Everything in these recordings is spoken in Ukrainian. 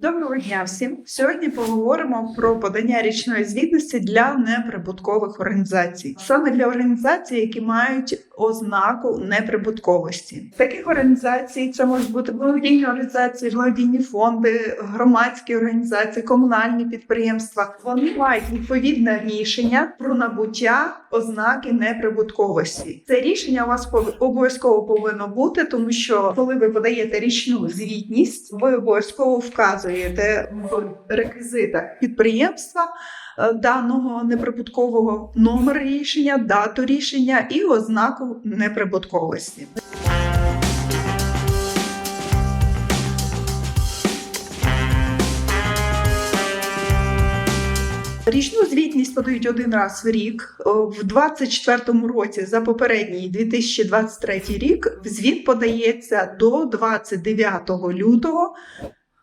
Доброго дня всім! Сьогодні поговоримо про подання річної звітності для неприбуткових організацій, саме для організацій, які мають ознаку неприбутковості. Таких організацій це можуть бути благодійні організації, благодійні фонди, громадські організації, комунальні підприємства. Вони мають відповідне рішення про набуття ознаки неприбутковості. Це рішення у вас обов'язково повинно бути, тому що коли ви подаєте річну звітність, ви обов'язково вказуєте в реквізитах підприємства е, даного неприбуткового номер рішення, дату рішення і ознаку неприбутковості. Річну звітність подають один раз в рік. О, В 2024 році за попередній 2023 рік звіт подається до 29 лютого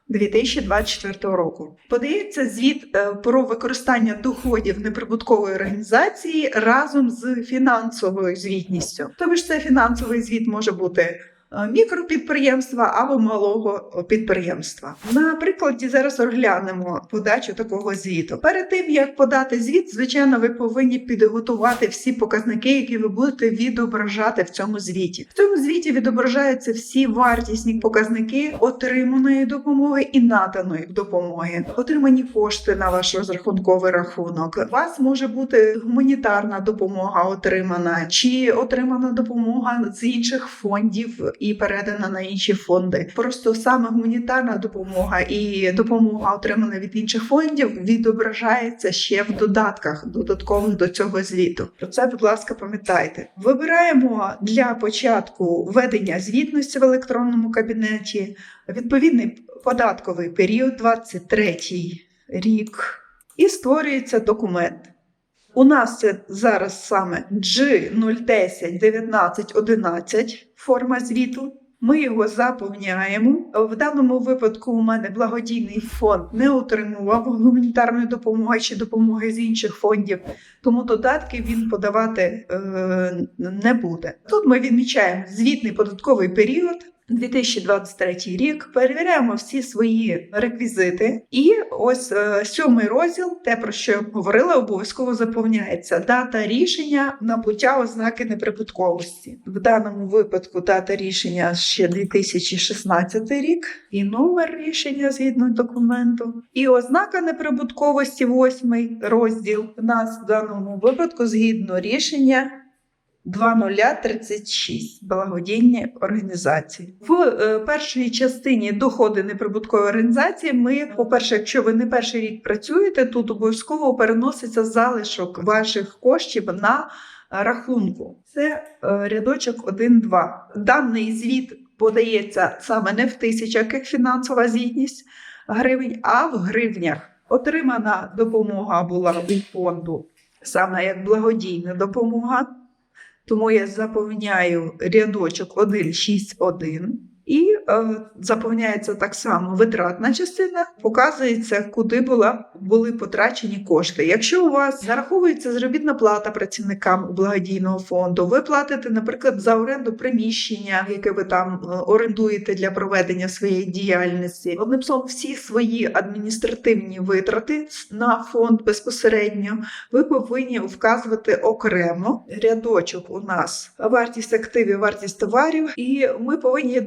2024 року. Подається звіт е, про використання доходів неприбуткової організації разом з фінансовою звітністю. Тобто це фінансовий звіт може бути мікропідприємства або малого підприємства. На прикладі зараз розглянемо подачу такого звіту. Перед тим як подати звіт, звичайно, ви повинні підготувати всі показники, які ви будете відображати в цьому звіті. В цьому звіті відображаються всі вартісні показники отриманої допомоги і наданої допомоги, отримані кошти на ваш розрахунковий рахунок. У вас може бути гуманітарна допомога отримана, чи отримана допомога з інших фондів і передана на інші фонди. Просто саме гуманітарна допомога і допомога, отримана від інших фондів, відображається ще в додатках, додаткових до цього звіту. Про це, будь ласка, пам'ятайте. Вибираємо для початку ведення звітності в електронному кабінеті відповідний податковий період, 23 рік, і створюється документ. У нас це зараз саме G010 1911 форма звіту. Ми його заповняємо. В даному випадку у мене благодійний фонд не отримував гуманітарної допомоги чи допомоги з інших фондів, тому додатки він подавати е, не буде. Тут ми відмічаємо звітний податковий період. 2023 рік перевіряємо всі свої реквізити, і ось е, сьомий розділ, те про що я говорила, обов'язково заповняється дата рішення набуття ознаки неприбутковості. В даному випадку дата рішення ще 2016 рік, і номер рішення згідно документу, і ознака неприбутковості, восьмий розділ. У нас в даному випадку згідно рішення. 2036 благодійні організації в е, першій частині доходи неприбуткової організації. Ми, по-перше, якщо ви не перший рік працюєте, тут обов'язково переноситься залишок ваших коштів на рахунку. Це е, рядочок 1-2. Даний звіт подається саме не в тисячах, як фінансова звітність гривень, а в гривнях. Отримана допомога була від фонду саме як благодійна допомога. Тому я заповняю рядочок 161 і е, заповняється так само витратна частина, показується, куди була, були потрачені кошти. Якщо у вас зараховується заробітна плата працівникам благодійного фонду, ви платите, наприклад, за оренду приміщення, яке ви там е, орендуєте для проведення своєї діяльності. Одним словом, всі свої адміністративні витрати на фонд безпосередньо ви повинні вказувати окремо. Рядочок у нас вартість активів, вартість товарів, і ми повинні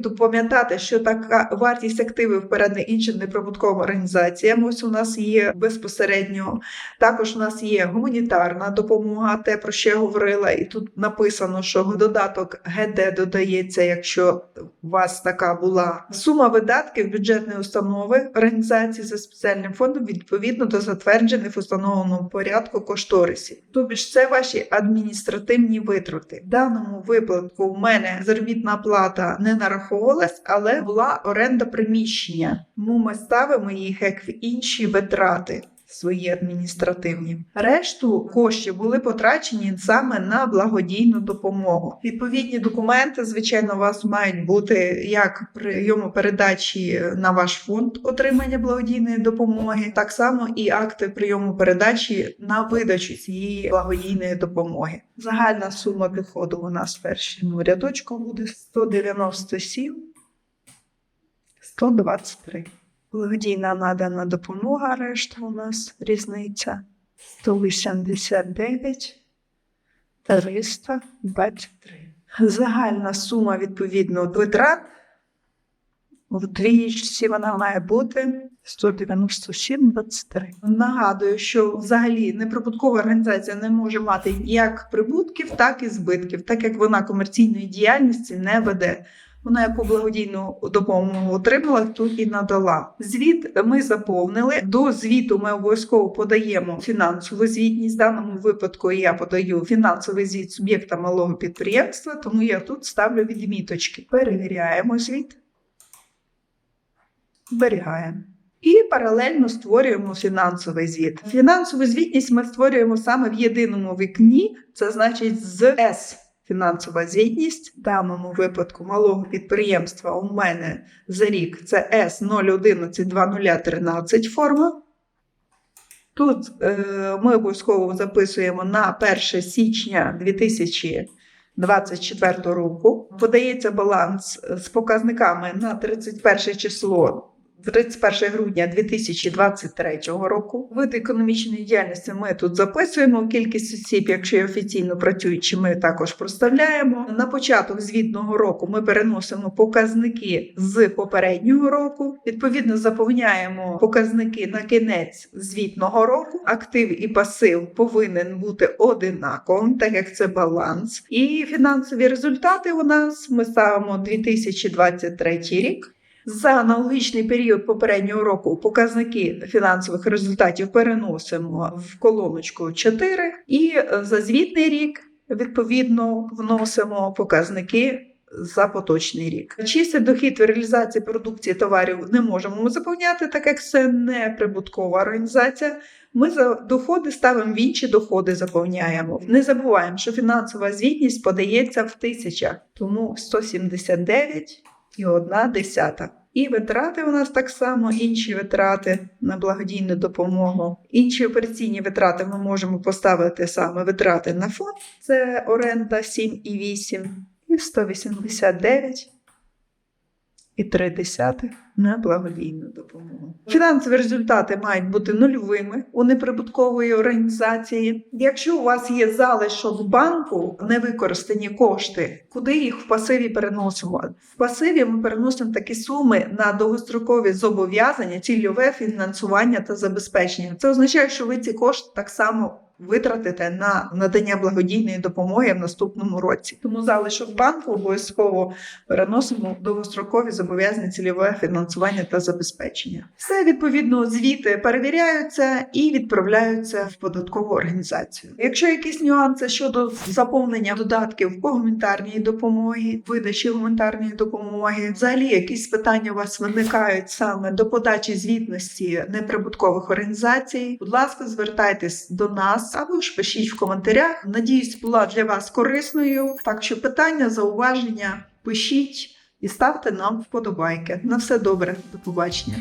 пам'ятати, що така вартість активів передана іншим неприбутковим організаціям. Ось у нас є безпосередньо. Також у нас є гуманітарна допомога, те про що я говорила, і тут написано, що додаток ГД додається, якщо у вас така була сума видатків бюджетної установи організації за спеціальним фондом відповідно до затверджених в установленому порядку кошторисів. Тобто ж це ваші адміністративні витрати. В даному випадку у мене заробітна плата не нараховувалась, але була оренда приміщення. Тому ми ставимо їх як в інші витрати. Свої адміністративні решту коштів були потрачені саме на благодійну допомогу. Відповідні документи, звичайно, у вас мають бути як прийому передачі на ваш фонд отримання благодійної допомоги, так само і акти прийому передачі на видачу цієї благодійної допомоги. Загальна сума доходу у нас в першому рядочку буде 197 123. Благодійна надана допомога, решта у нас різниця 189 323. Загальна сума відповідно витрат в двічці вона має бути 197,23. Нагадую, що взагалі неприбуткова організація не може мати як прибутків, так і збитків, так як вона комерційної діяльності не веде. Вона яку благодійну допомогу отримала, тут і надала. Звіт ми заповнили. До звіту ми обов'язково подаємо фінансову звітність. В даному випадку я подаю фінансовий звіт суб'єкта малого підприємства, тому я тут ставлю відміточки. Перевіряємо звіт, зберігаємо. І паралельно створюємо фінансовий звіт. Фінансову звітність ми створюємо саме в єдиному вікні, це значить з С. Фінансова звітність в даному випадку малого підприємства у мене за рік це С 0112013 форма. Тут е, ми обов'язково записуємо на 1 січня 2024 року. Подається баланс з показниками на 31 число 31 грудня 2023 року. Вид економічної діяльності ми тут записуємо. Кількість осіб, якщо є офіційно працюючі, ми також проставляємо. На початок звітного року ми переносимо показники з попереднього року. Відповідно, заповняємо показники на кінець звітного року. Актив і пасив повинен бути одинаковим, так як це баланс. І фінансові результати у нас ми ставимо 2023 рік. За аналогічний період попереднього року показники фінансових результатів переносимо в колоночку 4 і за звітний рік відповідно вносимо показники за поточний рік. Чистий дохід в реалізації продукції товарів не можемо заповняти, так як це не прибуткова організація. Ми за доходи ставимо в інші доходи, заповняємо. Не забуваємо, що фінансова звітність подається в тисячах, тому 179 і одна десята. І витрати у нас так само, інші витрати на благодійну допомогу. Інші операційні витрати ми можемо поставити саме витрати на фонд. Це оренда 7,8 і 189 і 3 десятих на благодійну допомогу. Фінансові результати мають бути нульовими у неприбуткової організації. Якщо у вас є залишок банку, невикористані кошти, куди їх в пасиві переносимо? В пасиві ми переносимо такі суми на довгострокові зобов'язання, цільове фінансування та забезпечення. Це означає, що ви ці кошти так само витратите на надання благодійної допомоги в наступному році. Тому залишок банку обов'язково переносимо довгострокові зобов'язання цільове фінансування та забезпечення. Все відповідно звіти перевіряються і відправляються в податкову організацію. Якщо якісь нюанси щодо заповнення додатків по гуманітарній допомоги, видачі гуманітарної допомоги, взагалі якісь питання у вас виникають саме до подачі звітності неприбуткових організацій, будь ласка, звертайтесь до нас або ж пишіть в коментарях. Надіюсь, була для вас корисною. Так що питання, зауваження пишіть і ставте нам вподобайки. На все добре, до побачення.